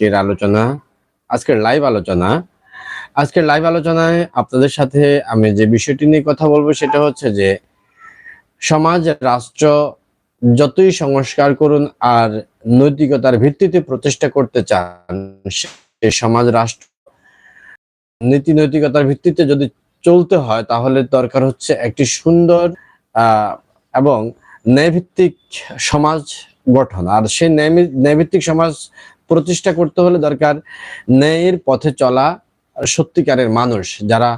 আজকের আলোচনা, আজকের লাইভ আলোচনা। আজকের লাইভ আলোচনায় আপনাদের সাথে আমি যে বিষয়টি নিয়ে কথা বলব সেটা হচ্ছে যে, সমাজ, রাষ্ট্র যতই সংস্কার করুন আর নৈতিকতার ভিত্তিতে প্রচেষ্টা করতে চান, সে সমাজ, রাষ্ট্র নীতি নৈতিকতার ভিত্তিতে যদি চলতে হয়, তাহলে দরকার হচ্ছে একটি সুন্দর এবং ন্যায়ভিত্তিক সমাজ গঠন। আর সেই ন্যায়- ন্যায়ভিত্তিক সমাজ প্রতিষ্ঠা করতে হলে দরকার ন্যায়ের পথে চলা সত্যিকারের মানুষ, যারা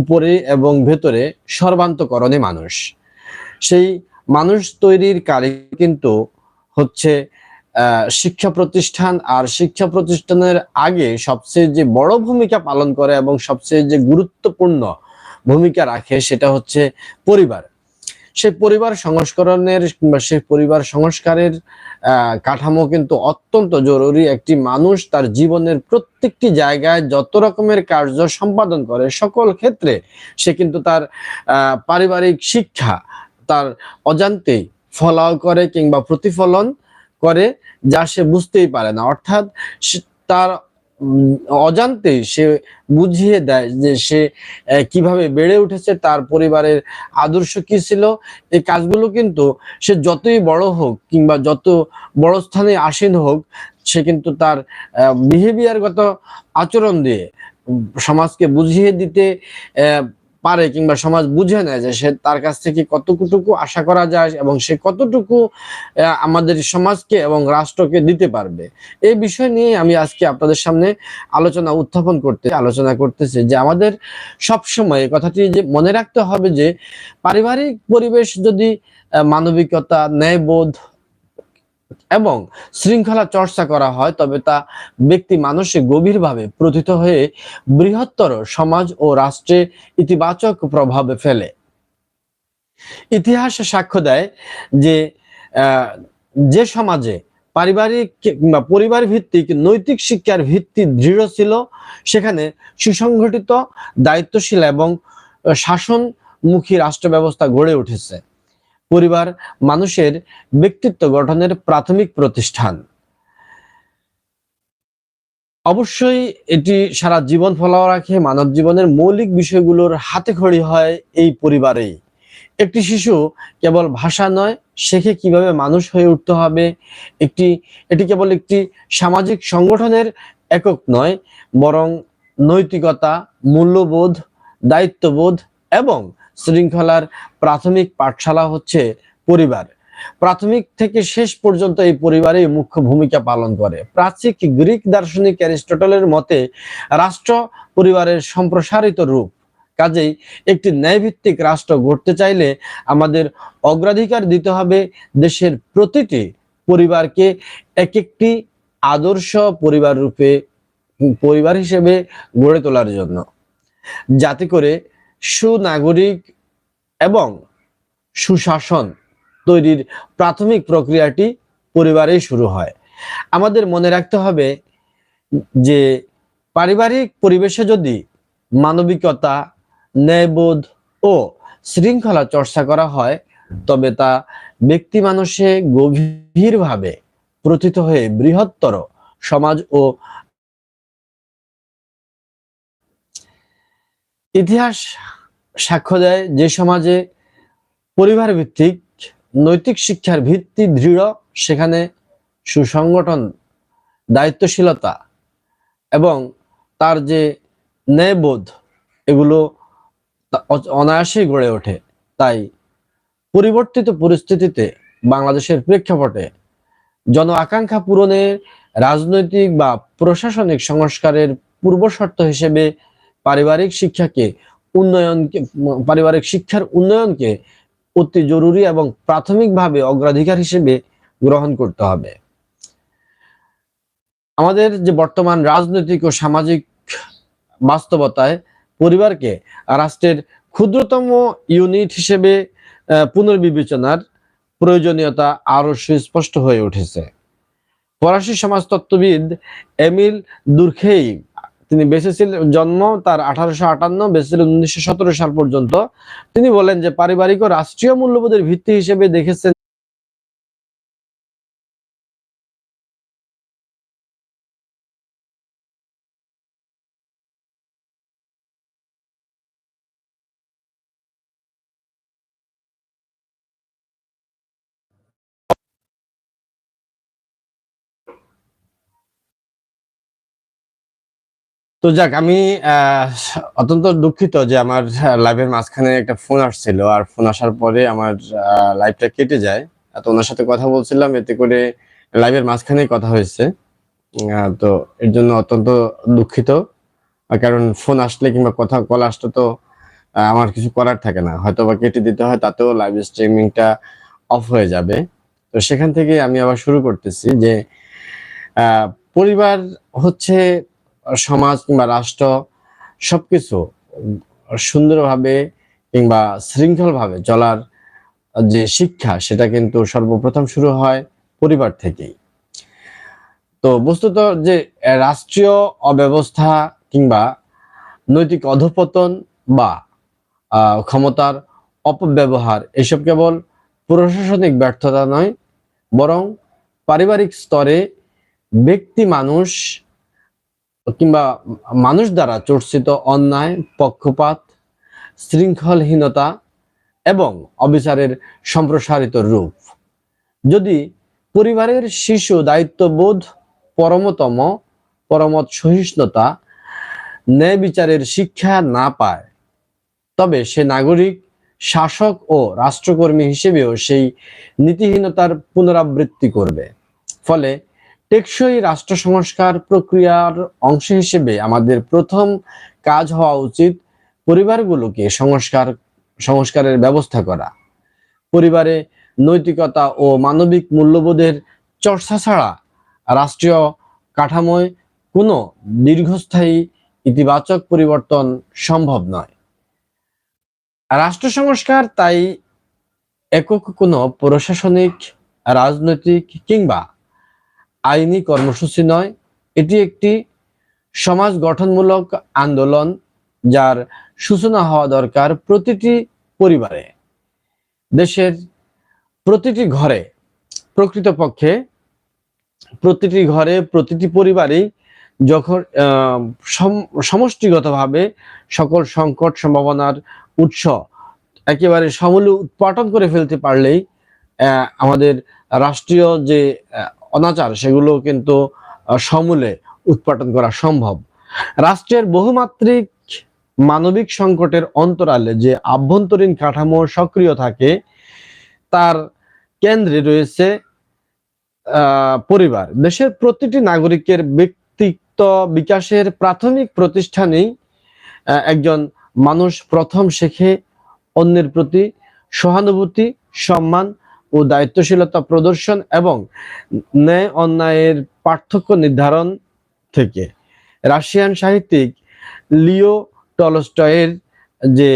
উপরে এবং ভেতরে সর্বান্তকরণে মানুষ। সেই মানুষ তৈরির কারি কিন্তু হচ্ছে শিক্ষা প্রতিষ্ঠান আর শিক্ষা প্রতিষ্ঠানের আগে সবচেয়ে যে বড় ভূমিকা পালন করে এবং সবচেয়ে যে গুরুত্বপূর্ণ ভূমিকা রাখে সেটা হচ্ছে পরিবার। সেই পরিবার সংস্করণের কিংবা পরিবার সংস্কারের কাঠামো কিন্তু অত্যন্ত জরুরি। একটি মানুষ তার জীবনের প্রত্যেকটি জায়গায় যত রকমের কার্য সম্পাদন করে, সকল ক্ষেত্রে সে কিন্তু তার পারিবারিক শিক্ষা, তার অজান্তেই ফলাও করে কিংবা প্রতিফলন করে, যা সে বুঝতেই পারে না। অর্থাৎ সে- তার উম, অজান্তেই সে বুঝিয়ে দেয় যে সে কীভাবে বেড়ে উঠেছে তার পরিবারের আদর্শ কি ছিল। এই কাজগুলো কিন্তু সে যতই বড় হোক কিংবা যত বড় স্থানে আসীন হোক সে কিন্তু তার বিহেভিয়ারগত আচরণ দিয়ে সমাজকে বুঝিয়ে দিতে পারে কিংবা সমাজ বুঝে নেয় যে সে তার কাছ থেকে কতটুকু আশা করা যায় এবং সে কতটুকু আমাদের সমাজকে এবং রাষ্ট্রকে দিতে পারবে। এই বিষয় নিয়ে আমি আজকে আপনাদের সামনে আলোচনা উত্থাপন করতে, আলোচনা করতেছি যে আমাদের সব সময় কথাটি যে মনে রাখতে হবে যে পারিবারিক পরিবেশ যদি মানবিকতা, ন্যায়বোধ এবং শৃঙ্খলা চর্চা করা হয়, তবে তা ব্যক্তি মানুষে গভীরভাবে প্রথিত হয়ে বৃহত্তর সমাজ ও রাষ্ট্রে ইতিবাচক প্রভাব ফেলে। ইতিহাস সাক্ষ্য দেয় যে যে সমাজে পারিবারিক কিংবা পরিবার ভিত্তিক নৈতিক শিক্ষার ভিত্তি দৃঢ় ছিল, সেখানে সুসংগঠিত, দায়িত্বশীল এবং শাসনমুখী রাষ্ট্র ব্যবস্থা গড়ে উঠেছে। পরিবার, মানুষের ব্যক্তিত্ব গঠনের প্রাথমিক প্রতিষ্ঠান। অবশ্যই এটি সারা জীবন ফলাও রাখে, মানব জীবনের মৌলিক বিষয়গুলোর হাতে খড়ি হয় এই পরিবারেই। একটি শিশু কেবল ভাষা নয়, শেখে কীভাবে মানুষ হয়ে উঠতে হবে, একটি, এটি কেবল একটি সামাজিক সংগঠনের একক নয়, বরং নৈতিকতা, মূল্যবোধ, দায়িত্ববোধ এবং শৃঙ্খলার প্রাথমিক পাঠশালা হচ্ছে পরিবার। প্রাথমিক থেকে শেষ পর্যন্ত এই পরিবারই মুখ্য ভূমিকা পালন করে। প্রাচীন গ্রিক দার্শনিক অ্যারিস্টটলের মতে, রাষ্ট্র পরিবারের সম্প্রসারিত রূপ। কাজেই একটি ন্যায়ভিত্তিক রাষ্ট্র গড়তে চাইলে আমাদের অগ্রাধিকার দিতে হবে দেশের প্রতিটি পরিবারকে এক একটি আদর্শ পরিবার রূপে, পরিবার হিসেবে গড়ে তোলার জন্য। যাতে করে সুনাগরিক এবং সুশাসন তৈরির প্রাথমিক প্রক্রিয়াটি পরিবারেই শুরু হয়। আমাদের মনে রাখতে হবে যে পারিবারিক পরিবেশে যদি মানবিকতা, ন্যায়বোধ ও শৃঙ্খলা চর্চা করা হয়, তবে তা ব্যক্তি মানুষে গভীরভাবে প্রথিত হয়ে বৃহত্তর সমাজ ও ইতিহাস সাক্ষ্য দেয় যে সমাজে পরিবার ভিত্তিক নৈতিক শিক্ষার ভিত্তি দৃঢ়, সেখানে সুসংগঠন, দায়িত্বশীলতা এবং তার যে ন্যায়বোধ, এগুলো অনায়াসেই গড়ে ওঠে। তাই পরিবর্তিত পরিস্থিতিতে বাংলাদেশের প্রেক্ষাপটে জন আকাঙ্ক্ষা পূরণে রাজনৈতিক বা প্রশাসনিক সংস্কারের পূর্বশর্ত হিসেবে পারিবারিক শিক্ষাকে উন্নয়নকে পারিবারিক শিক্ষার উন্নয়নকে অতি জরুরি এবং প্রাথমিকভাবে অগ্রাধিকার হিসেবে গ্রহণ করতে হবে। আমাদের যে বর্তমান রাজনৈতিক ও সামাজিক বাস্তবতায় পরিবারকে রাষ্ট্রের ক্ষুদ্রতম ইউনিট হিসেবে পুনর্বিবেচনার প্রয়োজনীয়তা আরও সুস্পষ্ট হয়ে উঠেছে। ফরাসি সমাজতত্ত্ববিদ এমিল দুর্খেই তিনি বেঁচে ছিলেন জন্ম তার আঠারোশো আটান্ন বেঁচে উনিশশো সতেরো সাল পর্যন্ত। তিনি বলেন যে পারিবারিক ও রাষ্ট্রীয় মূল্যবোধের ভিত্তি হিসেবে দেখেছেন তো যাক, আমি অত্যন্ত দুঃখিত যে আমার লাইভের মাঝখানে একটা ফোন আসছিল আর ফোন আসার পরে আমার লাইভটা কেটে যায়। তো ওনার সাথে কথা বলছিলাম, এতে করে লাইভের মাঝখানে কথা হয়েছে। তো এর জন্য অত্যন্ত দুঃখিত। কারণ ফোন আসলে কিংবা কথা কল আসলে তো আমার কিছু করার থাকে না। হয়তো বা কেটে দিতে হয়, তাতেও লাইভ স্ট্রিমিংটা অফ হয়ে যাবে। তো সেখান থেকে আমি আবার শুরু করতেছি যে পরিবার হচ্ছে সমাজ কিংবা রাষ্ট্র সবকিছু সুন্দরভাবে কিংবা শৃঙ্খলভাবে চলার যে শিক্ষা, সেটা কিন্তু সর্বপ্রথম শুরু হয় পরিবার থেকেই। তো বস্তুত যে রাষ্ট্রীয় অব্যবস্থা কিংবা নৈতিক অধপতন বা ক্ষমতার অপব্যবহার, এসব কেবল প্রশাসনিক ব্যর্থতা নয়, বরং পারিবারিক স্তরে ব্যক্তি মানুষ কিংবা মানুষ দ্বারা চর্চিত অন্যায়, পক্ষপাত, শৃঙ্খলহীনতা এবং অবিচারের সম্প্রসারিত রূপ। যদি পরিবারের শিশু দায়িত্ববোধ, পরমতম পরমত সহিষ্ণুতা ন্যায় বিচারের শিক্ষা না পায়, তবে সে নাগরিক, শাসক ও রাষ্ট্রকর্মী হিসেবেও সেই নীতিহীনতার পুনরাবৃত্তি করবে। ফলে টেকসই রাষ্ট্র সংস্কার প্রক্রিয়ার অংশ হিসেবে আমাদের প্রথম কাজ হওয়া উচিত পরিবারগুলোকে সংস্কার, সংস্কারের ব্যবস্থা করা। পরিবারে নৈতিকতা ও মানবিক মূল্যবোধের চর্চা ছাড়া রাষ্ট্রীয় কাঠামোয় কোনো দীর্ঘস্থায়ী ইতিবাচক পরিবর্তন সম্ভব নয়। রাষ্ট্র সংস্কার তাই একক কোনো প্রশাসনিক, রাজনৈতিক কিংবা আইনি কর্মসূচি নয়, এটি একটি সমাজ গঠনমূলক আন্দোলন যার সূচনা হওয়া দরকার প্রতিটি পরিবারে। দেশের প্রতিটি ঘরে, প্রকৃতপক্ষে প্রতিটি ঘরে প্রতিটি পরিবারেই যখন সম- সমষ্টিগতভাবে সকল সংকট সম্ভাবনার উৎস একেবারে সমূলে উৎপাটন করে ফেলতে পারলেই আমাদের রাষ্ট্রীয় যে অনাচার, সেগুলো কিন্তু সমূলে উৎপাটন করা সম্ভব। রাষ্ট্রের বহুমাত্রিক মানবিক সংকটের অন্তরালে যে আভ্যন্তরীণ কাঠামো সক্রিয় থাকে, তার কেন্দ্রে রয়েছে পরিবার। দেশের প্রতিটি নাগরিকের ব্যক্তিত্ব বিকাশের প্রাথমিক প্রতিষ্ঠানেই একজন মানুষ প্রথম শেখে, অন্যের প্রতি সহানুভূতি, সম্মান ও দায়িত্বশীলতা প্রদর্শন এবং ন্যায় অন্যায়ের পার্থক্য নির্ধারণ থেকে। রাশিয়ান সাহিত্যিক লিও টলস্টয়ের যে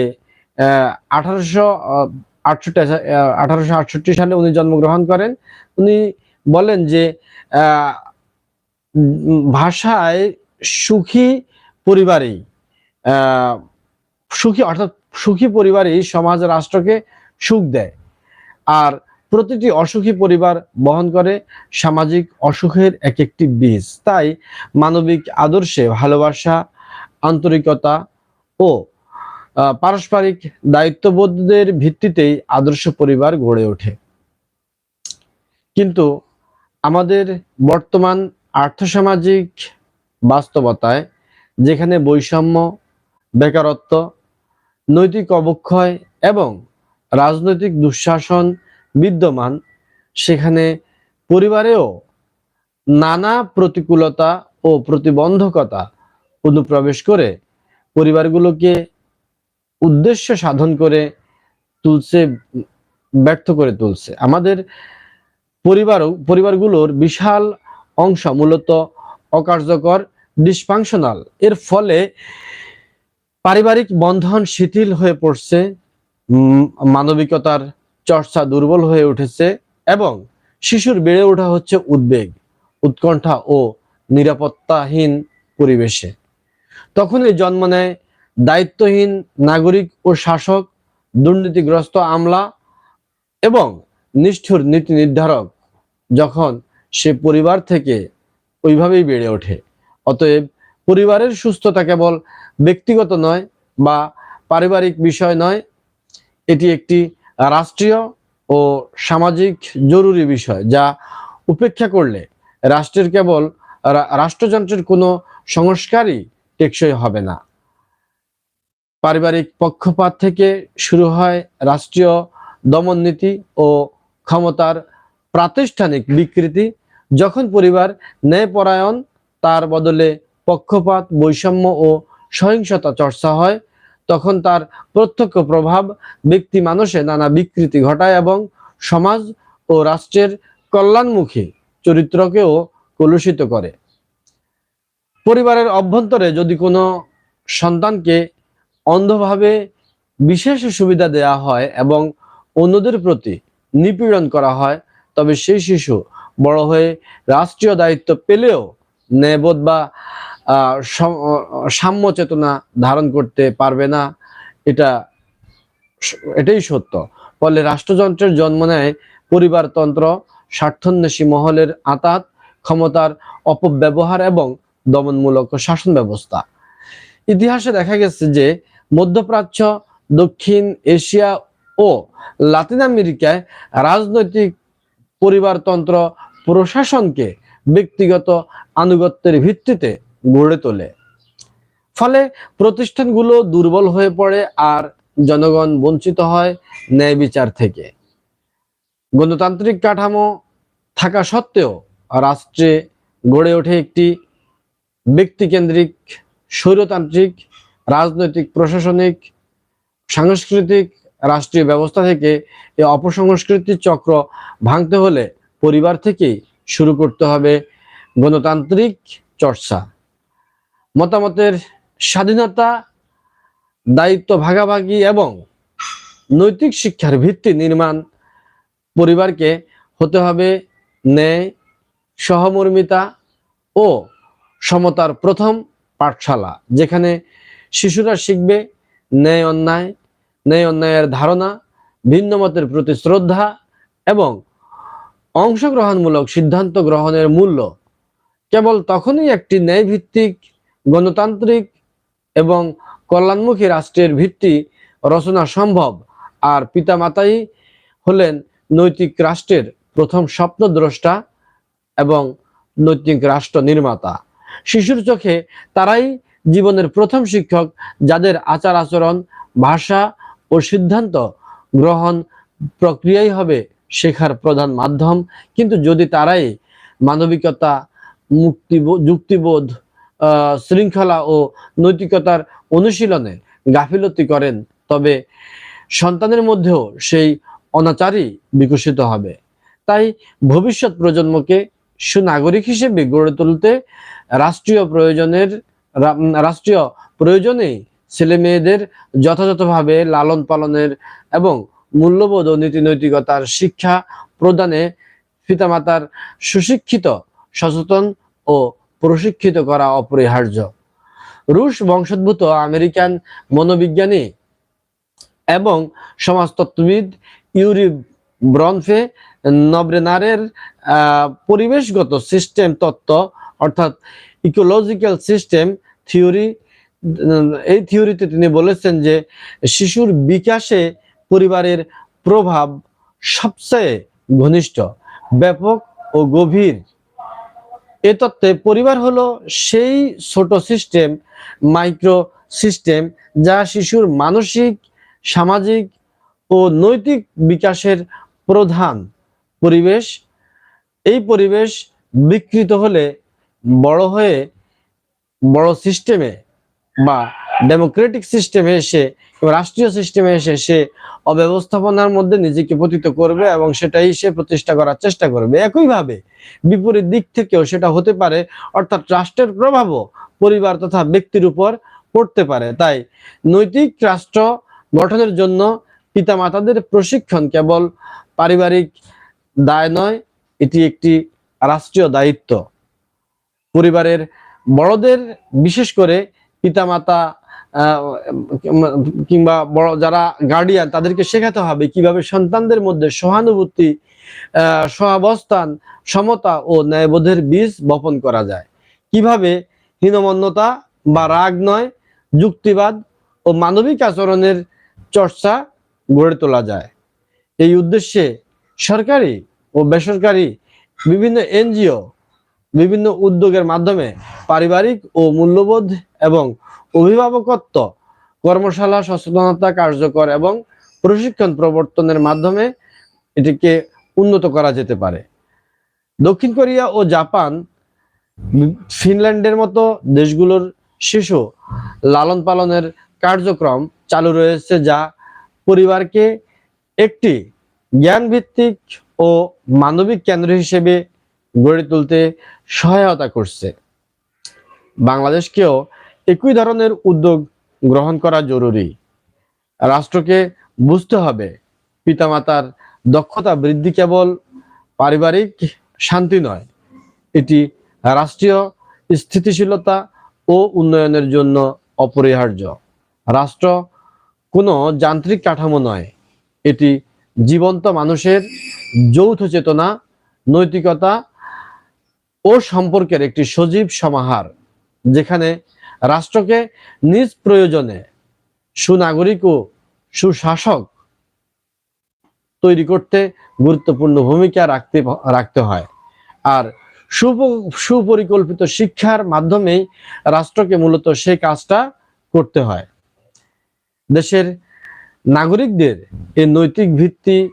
আঠারোশো আঠারোশো আটষট্টি সালে উনি জন্মগ্রহণ করেন। উনি বলেন যে ভাষায় সুখী পরিবারেই সুখী অর্থাৎ সুখী পরিবারই সমাজ রাষ্ট্রকে সুখ দেয়। আর প্রতিটি অসুখী পরিবার বহন করে সামাজিক অসুখের এক একটি বীজ। তাই মানবিক আদর্শে ভালোবাসা, আন্তরিকতা ও পারস্পরিক দায়িত্ববোধের ভিত্তিতেই আদর্শ পরিবার গড়ে ওঠে। কিন্তু আমাদের বর্তমান আর্থসামাজিক বাস্তবতায় যেখানে বৈষম্য, বেকারত্ব, নৈতিক অবক্ষয় এবং রাজনৈতিক দুঃশাসন বিদ্যমান, সেখানে পরিবারেও নানা প্রতিকূলতা ও প্রতিবন্ধকতা অনুপ্রবেশ করে পরিবারগুলোকে উদ্দেশ্য সাধন করে তুলছে, ব্যর্থ করে তুলছে। আমাদের পরিবার পরিবারগুলোর বিশাল অংশ মূলত অকার্যকর ডিসফাংশনাল এর ফলে পারিবারিক বন্ধন শিথিল হয়ে পড়ছে মানবিকতার চর্চা দুর্বল হয়ে উঠেছে এবং শিশুর বেড়ে ওঠা হচ্ছে উদ্বেগ, উৎকণ্ঠা ও নিরাপত্তাহীন পরিবেশে। তখনই জন্ম নেয় দায়িত্বহীন নাগরিক ও শাসক, দুর্নীতিগ্রস্ত আমলা এবং নিষ্ঠুর নীতি নির্ধারক যখন সে পরিবার থেকে ওইভাবেই বেড়ে ওঠে। অতএব পরিবারের সুস্থতা কেবল ব্যক্তিগত নয় বা পারিবারিক বিষয় নয়, এটি একটি রাষ্ট্রীয় ও সামাজিক জরুরি বিষয় যা উপেক্ষা করলে রাষ্ট্রের কেবল রাষ্ট্রযন্ত্রের কোনো সংস্কারই টেকসই হবে না। পারিবারিক পক্ষপাত থেকে শুরু হয় রাষ্ট্রীয় দমননীতি ও ক্ষমতার প্রাতিষ্ঠানিক বিকৃতি। যখন পরিবার ন্যায়পরায়ণ, তার বদলে পক্ষপাত, বৈষম্য ও সহিংসতা চর্চা হয় তখন তার প্রত্যক্ষ প্রভাব ব্যক্তি মানুষে নানা বিকৃতি ঘটায় এবং সমাজ ও রাষ্ট্রের কল্যাণমুখী চরিত্রকেও কলুষিত করে। পরিবারের অভ্যন্তরে যদি কোনো সন্তানকে অন্ধভাবে বিশেষ সুবিধা দেয়া হয় এবং অন্যদের প্রতি নিপীড়ন করা হয়, তবে সেই শিশু বড় হয়ে রাষ্ট্রীয় দায়িত্ব পেলেও ন্যায়বোধ বা সাম্য চেতনা ধারণ করতে পারবে না। এটা এটাই সত্য। ফলে রাষ্ট্রযন্ত্রের জন্ম নেয় পরিবারতন্ত্র স্বার্থন্বেষী মহলের আতাত, ক্ষমতার অপব্যবহার এবং দমনমূলক শাসন ব্যবস্থা। ইতিহাসে দেখা গেছে যে মধ্যপ্রাচ্য, দক্ষিণ এশিয়া ও লাতিন আমেরিকায় রাজনৈতিক পরিবারতন্ত্র প্রশাসনকে ব্যক্তিগত আনুগত্যের ভিত্তিতে গড়ে তোলে। ফলে প্রতিষ্ঠানগুলো দুর্বল হয়ে পড়ে আর জনগণ বঞ্চিত হয় ন্যায় বিচার থেকে। গণতান্ত্রিক কাঠামো থাকা সত্ত্বেও রাষ্ট্রে গড়ে ওঠে একটি ব্যক্তিকেন্দ্রিক, স্বৈরতান্ত্রিক, রাজনৈতিক, প্রশাসনিক, সাংস্কৃতিক, রাষ্ট্রীয় ব্যবস্থা থেকে এই অপসংস্কৃতির চক্র ভাঙতে হলে পরিবার থেকেই শুরু করতে হবে গণতান্ত্রিক চর্চা। মতামতের স্বাধীনতা, দায়িত্ব ভাগাভাগি এবং নৈতিক শিক্ষার ভিত্তি নির্মাণ পরিবারকে হতে হবে ন্যায়, সহমর্মিতা ও সমতার প্রথম পাঠশালা, যেখানে শিশুরা শিখবে ন্যায় অন্যায়, ন্যায় অন্যায়ের ধারণা, ভিন্ন মতের প্রতি শ্রদ্ধা এবং অংশগ্রহণমূলক সিদ্ধান্ত গ্রহণের মূল্য। কেবল তখনই একটি ন্যায়ভিত্তিক গণতান্ত্রিক এবং কল্যাণমুখী রাষ্ট্রের ভিত্তি রচনা সম্ভব। আর পিতামাতাই হলেন নৈতিক রাষ্ট্রের প্রথম স্বপ্নদ্রষ্টা এবং নৈতিক রাষ্ট্র নির্মাতা। শিশুর চোখে তারাই জীবনের প্রথম শিক্ষক যাদের আচার আচরণ, ভাষা ও সিদ্ধান্ত গ্রহণ প্রক্রিয়াই হবে শেখার প্রধান মাধ্যম। কিন্তু যদি তারাই মানবিকতা মুক্তিবোধ যুক্তিবোধ শৃঙ্খলা ও নৈতিকতার অনুশীলনে গাফিলতি করেন, তবে সন্তানের মধ্যেও সেই অনাচারই বিকশিত হবে। তাই ভবিষ্যৎ প্রজন্মকে সুনাগরিক হিসেবে গড়ে তুলতে রাষ্ট্রীয় প্রয়োজনের রাষ্ট্রীয় প্রয়োজনেই ছেলে মেয়েদের যথাযথভাবে লালন পালনের এবং মূল্যবোধ ও নীতি নৈতিকতার শিক্ষা প্রদানে পিতামাতার সুশিক্ষিত, সচেতন ও প্রশিক্ষিত করা অপরিহার্য। রুশ বংশোদ্ভূত আমেরিকান মনোবিজ্ঞানী এবং সমাজতত্ত্ববিদ ইউরি ব্রনফে নবরেনারের পরিবেশগত সিস্টেম তত্ত্ব অর্থাৎ ইকোলজিক্যাল সিস্টেম থিওরি এই থিওরিতে তিনি বলেছেন যে শিশুর বিকাশে পরিবারের প্রভাব সবচেয়ে ঘনিষ্ঠ, ব্যাপক ও গভীর। এ তত্ত্বে পরিবার হলো সেই ছোট সিস্টেম মাইক্রো সিস্টেম যা শিশুর মানসিক, সামাজিক ও নৈতিক বিকাশের প্রধান পরিবেশ। এই পরিবেশ বিকৃত হলে বড় হয়ে বড় সিস্টেমে বা ডেমোক্রেটিক সিস্টেমে এসে রাষ্ট্রীয় সিস্টেমে এসে সে অব্যবস্থাপনার মধ্যে নিজেকে পতিত করবে এবং সেটাই সে প্রতিষ্ঠা করার চেষ্টা করবে। একইভাবে বিপরীত দিক থেকেও সেটা হতে পারে, অর্থাৎ রাষ্ট্রের প্রভাবও পরিবার তথা ব্যক্তির উপর পড়তে পারে। তাই নৈতিক রাষ্ট্র গঠনের জন্য পিতামাতাদের প্রশিক্ষণ কেবল পারিবারিক দায় নয়, এটি একটি রাষ্ট্রীয় দায়িত্ব। পরিবারের বড়দের, বিশেষ করে পিতামাতা কিংবা বড় যারা গার্ডিয়ান তাদেরকে শেখাতে হবে কীভাবে সন্তানদের মধ্যে সহানুভূতি সহাবস্থান, সমতা ও ন্যায়বোধের বীজ বপন করা যায়। কীভাবে? হীনমন্যতা বা রাগ নয়, যুক্তিবাদ ও মানবিক আচরণের চর্চা গড়ে তোলা যায়। এই উদ্দেশ্যে সরকারি ও বেসরকারি বিভিন্ন এনজিও, বিভিন্ন উদ্যোগের মাধ্যমে পারিবারিক ও মূল্যবোধ এবং অভিভাবকত্ব, কর্মশালা, সচেতনতা কার্যকর এবং প্রশিক্ষণ প্রবর্তনের মাধ্যমে এটিকে উন্নত করা যেতে পারে। দক্ষিণ কোরিয়া ও জাপান, ফিনল্যান্ডের মতো দেশগুলোর শিশু লালন পালনের কার্যক্রম চালু রয়েছে যা পরিবারকে একটি জ্ঞান ভিত্তিক ও মানবিক কেন্দ্র হিসেবে গড়ে তুলতে সহায়তা করছে। বাংলাদেশকেও একই ধরনের উদ্যোগ গ্রহণ করা জরুরি। রাষ্ট্রকে বুঝতে হবে পিতামাতার দক্ষতা বৃদ্ধি কেবল পারিবারিক শান্তি নয়, এটি রাষ্ট্রীয় স্থিতিশীলতা ও উন্নয়নের জন্য অপরিহার্য। রাষ্ট্র কোনো যান্ত্রিক কাঠামো নয়, এটি জীবন্ত মানুষের যৌথ চেতনা, নৈতিকতা ও সম্পর্কের একটি সজীব সমাহার, যেখানে রাষ্ট্রকে নিজ প্রয়োজনে সুনাগরিক ও সুশাসক তৈরি করতে গুরুত্বপূর্ণ ভূমিকা রাখতে রাখতে হয়। আর সুপ- সুপরিকল্পিত শিক্ষার মাধ্যমেই রাষ্ট্রকে মূলত সেই কাজটা করতে হয়। দেশের নাগরিকদের এই নৈতিক ভিত্তি,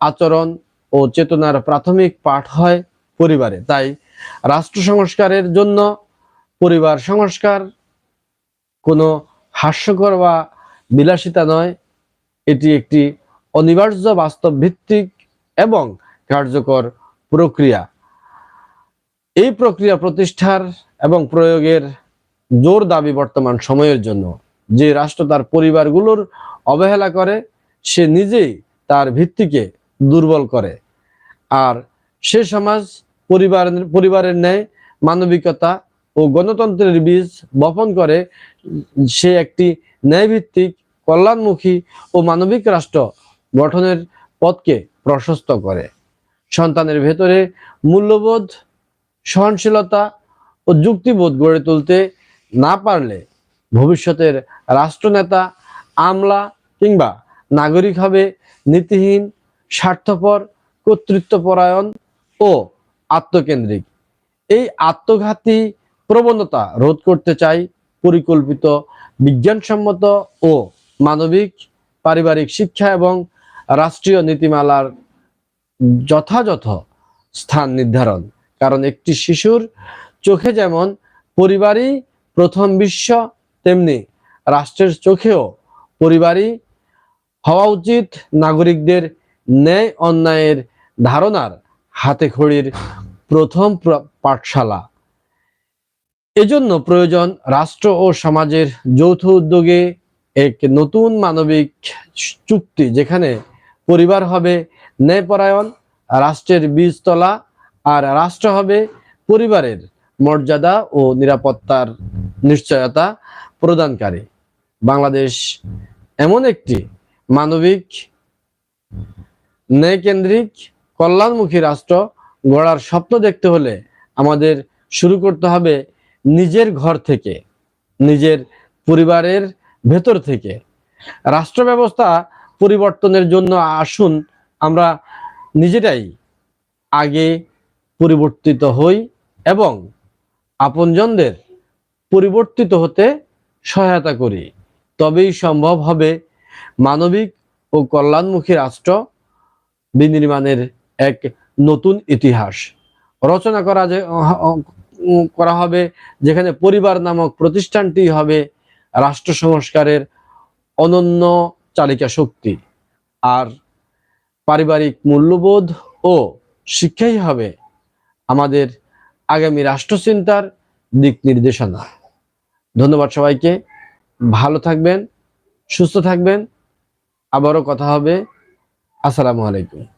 আচরণ ও চেতনার প্রাথমিক পাঠ হয় পরিবারে। তাই রাষ্ট্র সংস্কারের জন্য পরিবার সংস্কার কোনো হাস্যকর বা বিলাসিতা নয়। এটি একটি অনিবার্য বাস্তব ভিত্তিক এবং কার্যকর প্রক্রিয়া। এই প্রক্রিয়া প্রতিষ্ঠার এবং প্রয়োগের জোর দাবি বর্তমান সময়ের জন্য। যে রাষ্ট্র তার পরিবারগুলোর অবহেলা করে, সে নিজেই তার ভিত্তিকে দুর্বল করে। আর সে সমাজ পরিবার পরিবারের ন্যায় মানবিকতা ও গণতন্ত্রের বীজ বপন করে, সে একটি ন্যায়ভিত্তিক, কল্যাণমুখী ও মানবিক রাষ্ট্র গঠনের পথকে প্রশস্ত করে। সন্তানের ভেতরে মূল্যবোধ, সহনশীলতা ও যুক্তিবোধ গড়ে তুলতে না পারলে ভবিষ্যতের রাষ্ট্রনেতা, আমলা কিংবা নাগরিক হবে নীতিহীন, স্বার্থপর, কর্তৃত্বপরায়ণ ও আত্মকেন্দ্রিক। এই আত্মঘাতী প্রবণতা রোধ করতে চাই পরিকল্পিত, বিজ্ঞানসম্মত ও মানবিক, পারিবারিক শিক্ষা এবং রাষ্ট্রীয় নীতিমালার যথাযথ স্থান নির্ধারণ। কারণ একটি শিশুর চোখে যেমন পরিবারই প্রথম বিশ্ব, তেমনি রাষ্ট্রের চোখেও পরিবারই হওয়া উচিত নাগরিকদের ন্যায় অন্যায়ের ধারণার হাতে খড়ির প্রথম প্র- পাঠশালা। এজন্য প্রয়োজন রাষ্ট্র ও সমাজের যৌথ উদ্যোগে এক নতুন মানবিক চুক্তি, যেখানে পরিবার হবে ন্যায়পরায়ণ, রাষ্ট্রের বীজতলা, আর রাষ্ট্র হবে পরিবারের মর্যাদা ও নিরাপত্তার নিশ্চয়তা প্রদানকারী। বাংলাদেশ এমন একটি মানবিক, ন্যায়কেন্দ্রিক, কল্যাণমুখী রাষ্ট্র গড়ার স্বপ্ন দেখতে হলে আমাদের শুরু করতে হবে নিজের ঘর থেকে, নিজের পরিবারের ভেতর থেকে। রাষ্ট্র ব্যবস্থা পরিবর্তনের জন্য আসুন, আমরা নিজেরাই আগে পরিবর্তিত হই এবং আপনজনদের পরিবর্তিত হতে সহায়তা করি। তবেই সম্ভব হবে মানবিক ও কল্যাণমুখী রাষ্ট্র বিনির্মাণের এক নতুন ইতিহাস। রচনা করা করা হবে, যেখানে পরিবার নামক প্রতিষ্ঠানটি হবে রাষ্ট্র সংস্কারের অনন্য চালিকা শক্তি। আর পারিবারিক মূল্যবোধ ও শিক্ষাই হবে আমাদের আগামী রাষ্ট্রচিন্তার দিক নির্দেশনা। ধন্যবাদ সবাইকে। ভালো থাকবেন, সুস্থ থাকবেন। আবারও কথা হবে। আসসালামু আলাইকুম।